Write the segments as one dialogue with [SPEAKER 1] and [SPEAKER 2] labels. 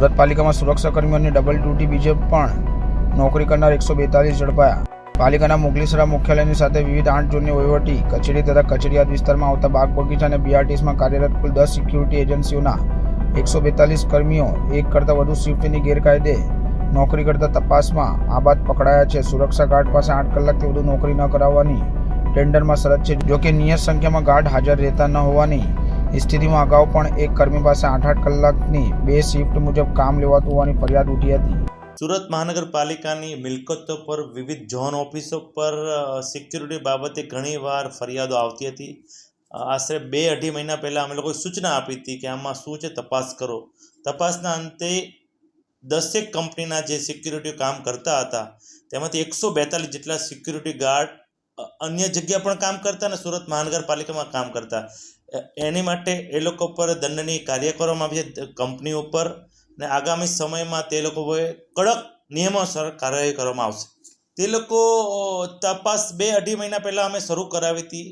[SPEAKER 1] સુરત પાલિકામાં સુરક્ષા કર્મીઓની double duty બીજે પણ નોકરી કરનાર એકસો બેતાલીસ ઝડપાયા. પાલિકાના મુગલીસરા મુખ્યાલયની સાથે વિવિધ આઠ જૂનની વહીવટી, કચેરી તથા કચેરીયાત વિસ્તારમાં આવતા બાગ બગીચા અને બીઆરટીએસમાં કાર્યરત કુલ દસ સિક્યુરિટી એજન્સીઓના એકસો બેતાલીસ કર્મીઓ, એક કરતાં વધુ શિફ્ટની ગેરકાયદે નોકરી કરતા તપાસમાં આ બાદ પકડાયા છે. સુરક્ષા ગાર્ડ પાસે આઠ કલાકથી વધુ નોકરી ન કરાવવાની ટેન્ડરમાં શરત છે. જોકે નિયત સંખ્યામાં ગાર્ડ હાજર રહેતા ન હોવાની સ્થિતિમાં અગાઉ પણ એક કર્મી પાસે આઠ આઠ કલાકની બે શિફ્ટ મુજબ કામ લેવાતું હોવાની ફરિયાદ ઉઠી હતી.
[SPEAKER 2] સુરત મહાનગરપાલિકાની મિલકતો પર વિવિધ ઝોન ઓફિસો પર સિક્યુરિટી બાબતે ઘણીવાર ફરિયાદો આવતી હતી. આશરે બે અઢી મહિના પહેલાં અમે લોકોએ સૂચના આપી હતી કે આમાં શું છે તપાસ કરો. તપાસના અંતે દસેક કંપનીના જે સિક્યુરિટી કામ કરતા હતા, તેમાંથી એકસો બેતાલીસ જેટલા સિક્યુરિટી ગાર્ડ અન્ય જગ્યા પણ કામ કરતા અને સુરત મહાનગરપાલિકામાં કામ કરતા. એની માટે એ લોકો પર દંડની કાર્ય કરવામાં આવી છે. કંપની ઉપર ને આગામી સમયમાં તે લોકોએ કડક નિયમોસર કાર્યવાહી કરવામાં આવશે. તે લોકો તપાસ બે અઢી મહિના પહેલાં અમે શરૂ કરાવી હતી.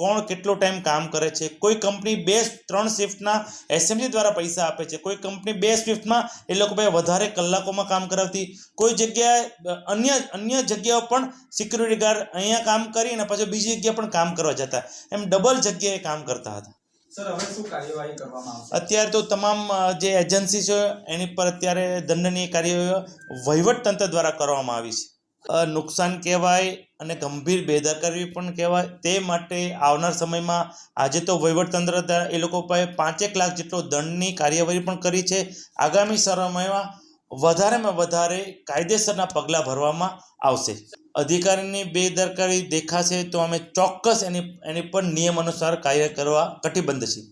[SPEAKER 2] કોણ કેટલો ટાઈમ કામ કરે છે? કોઈ કંપની બે ત્રણ શિફ્ટના એસએમસી દ્વારા પૈસા આપે છે. કોઈ કંપની બે શિફ્ટમાં એ લોકો ભાઈ વધારે કલાકોમાં કામ કરાવતી. કોઈ જગ્યાએ અન્ય અન્ય જગ્યાઓ પણ સિક્યુરિટી ગાર્ડ અહીંયા કામ કરીને પછી બીજી જગ્યાએ પણ કામ કરવા જતા. એમ ડબલ જગ્યાએ કામ કરતા હતા.
[SPEAKER 3] સર હવે શું કાર્યવાહી કરવામાં
[SPEAKER 2] અત્યારે તો તમામ જે એજન્સી છે એની પર અત્યારે દંડનીય કાર્યવાહી વહીવટતંત્ર દ્વારા કરવામાં આવી છે. નુકસાન કહેવાય અને ગંભીર બેદરકારી પણ કહેવાય. તે માટે આવનાર સમયમાં આજે તો વહીવટતંત્ર દ્વારા એ લોકો પાસે પાંચેક લાખ જેટલો દંડની કાર્યવાહી પણ કરી છે. આગામી સમયમાં વધારેમાં વધારે કાયદેસરના પગલાં ભરવામાં આવશે. અધિકારીની બેદરકારી દેખાશે તો અમે ચોક્કસ એની એની પર નિયમ અનુસાર કાર્ય કરવા કટિબદ્ધ છીએ.